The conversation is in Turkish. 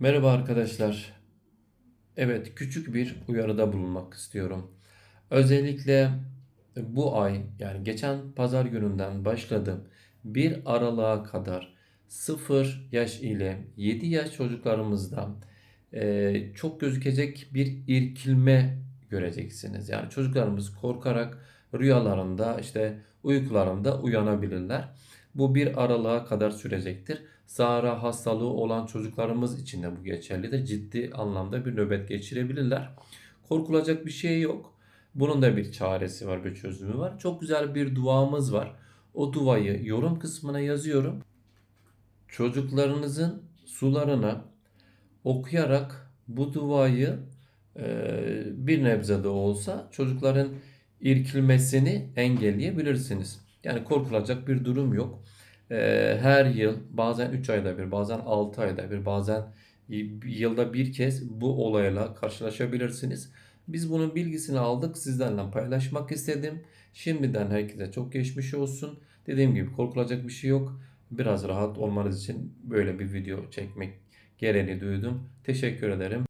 Merhaba arkadaşlar. Evet, küçük bir uyarıda bulunmak istiyorum. Özellikle bu ay yani geçen pazar gününden başladım. Bir aralığa kadar 0 yaş ile 7 yaş çocuklarımızda e, çok gözükecek bir irkilme göreceksiniz. Yani çocuklarımız korkarak rüyalarında işte uykularında uyanabilirler. Bu bir aralığa kadar sürecektir. Zara hastalığı olan çocuklarımız için de bu geçerlidir. Ciddi anlamda bir nöbet geçirebilirler. Korkulacak bir şey yok. Bunun da bir çaresi var, bir çözümü var. Çok güzel bir duamız var. O duayı yorum kısmına yazıyorum. Çocuklarınızın sularına okuyarak bu duayı e, bir nebze de olsa çocukların irkilmesini engelleyebilirsiniz. Yani korkulacak bir durum yok. E, her yıl bazen 3 ayda bir bazen 6 ayda bir bazen yılda bir kez bu olayla karşılaşabilirsiniz. Biz bunun bilgisini aldık sizlerle paylaşmak istedim. Şimdiden herkese çok geçmiş olsun. Dediğim gibi korkulacak bir şey yok. Biraz rahat olmanız için böyle bir video çekmek gereğini duydum. Teşekkür ederim.